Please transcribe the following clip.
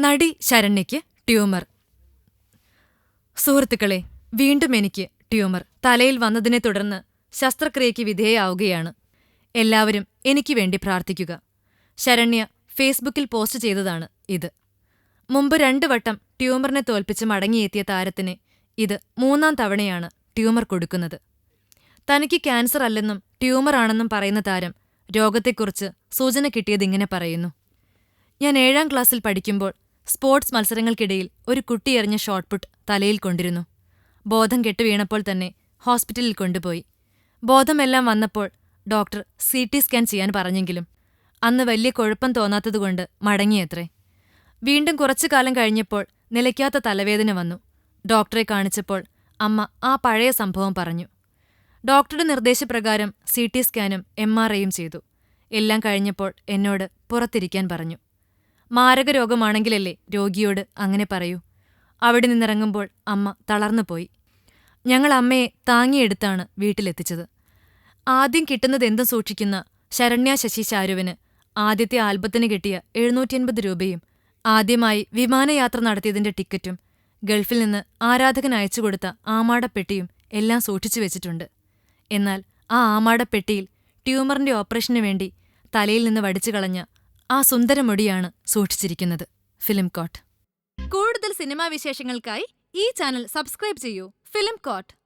നടി ശരണ്യയ്ക്ക് ട്യൂമർ. സുഹൃത്തുക്കളെ വീണ്ടും എനിക്ക് ട്യൂമർ. തലയിൽ വന്നതിനെ തുടർന്ന് ശസ്ത്രക്രിയയ്ക്ക് വിധേയാവുകയാണ്. എല്ലാവരും എനിക്ക് വേണ്ടി പ്രാർത്ഥിക്കുക. ശരണ്യ ഫേസ്ബുക്കിൽ പോസ്റ്റ് ചെയ്തതാണ് ഇത്. മുമ്പ് രണ്ടു വട്ടം ട്യൂമറിനെ തോൽപ്പിച്ച് മടങ്ങിയെത്തിയ താരത്തിന് ഇത് മൂന്നാം തവണയാണ് ട്യൂമർ കൊടുക്കുന്നത്. തനിക്ക് ക്യാൻസർ അല്ലെന്നും ട്യൂമർ ആണെന്നും പറയുന്ന താരം രോഗത്തെക്കുറിച്ച് സൂചന കിട്ടിയതിങ്ങനെ പറയുന്നു. ഞാൻ ഏഴാം ക്ലാസ്സിൽ പഠിക്കുമ്പോൾ സ്പോർട്സ് മത്സരങ്ങൾക്കിടയിൽ ഒരു കുട്ടി എറിഞ്ഞ ഷോട്ട്പുട്ട് തലയിൽ കൊണ്ടിരുന്നു. ബോധം കെട്ടു വീണപ്പോൾ തന്നെ ഹോസ്പിറ്റലിൽ കൊണ്ടുപോയി. ബോധമെല്ലാം വന്നപ്പോൾ ഡോക്ടർ സി ടി സ്കാൻ ചെയ്യാൻ പറഞ്ഞെങ്കിലും അന്ന് വലിയ കുഴപ്പം തോന്നാത്തതുകൊണ്ട് മടങ്ങിയത്രേ. വീണ്ടും കുറച്ചു കാലം കഴിഞ്ഞപ്പോൾ നിലയ്ക്കാത്ത തലവേദന വന്നു. ഡോക്ടറെ കാണിച്ചപ്പോൾ അമ്മ ആ പഴയ സംഭവം പറഞ്ഞു. ഡോക്ടറുടെ നിർദ്ദേശപ്രകാരം സി ടി സ്കാനും എം ആർ ഐയും ചെയ്തു. എല്ലാം കഴിഞ്ഞപ്പോൾ എന്നോട് പുറത്തിരിക്കാൻ പറഞ്ഞു. മാരക രോഗമാണെങ്കിലല്ലേ രോഗിയോട് അങ്ങനെ പറയൂ. അവിടെ നിന്നിറങ്ങുമ്പോൾ അമ്മ തളർന്നുപോയി. ഞങ്ങൾ അമ്മയെ താങ്ങിയെടുത്താണ് വീട്ടിലെത്തിച്ചത്. ആദ്യം കിട്ടുന്നതെന്തും സൂക്ഷിക്കുന്ന ശരണ്യ ശശി ചാരുവിന് ആദ്യത്തെ ആൽബത്തിന് കിട്ടിയ എഴുന്നൂറ്റിയൻപത് രൂപയും ആദ്യമായി വിമാനയാത്ര നടത്തിയതിന്റെ ടിക്കറ്റും ഗൾഫിൽ നിന്ന് ആരാധകൻ അയച്ചുകൊടുത്ത ആമാടപ്പെട്ടിയും എല്ലാം സൂക്ഷിച്ചു വെച്ചിട്ടുണ്ട്. എന്നാൽ ആ ആമാടപ്പെട്ടിയിൽ ട്യൂമറിന്റെ ഓപ്പറേഷനു വേണ്ടി തലയിൽ നിന്ന് വടിച്ചു കളഞ്ഞ ആ സുന്ദരമൊടിയാണ് സൂക്ഷിച്ചിരിക്കുന്നത്. ഫിലിം കോട്ട് കൂടുതൽ സിനിമാ വിശേഷങ്ങൾക്കായി ഈ ചാനൽ സബ്സ്ക്രൈബ് ചെയ്യൂ. Film coat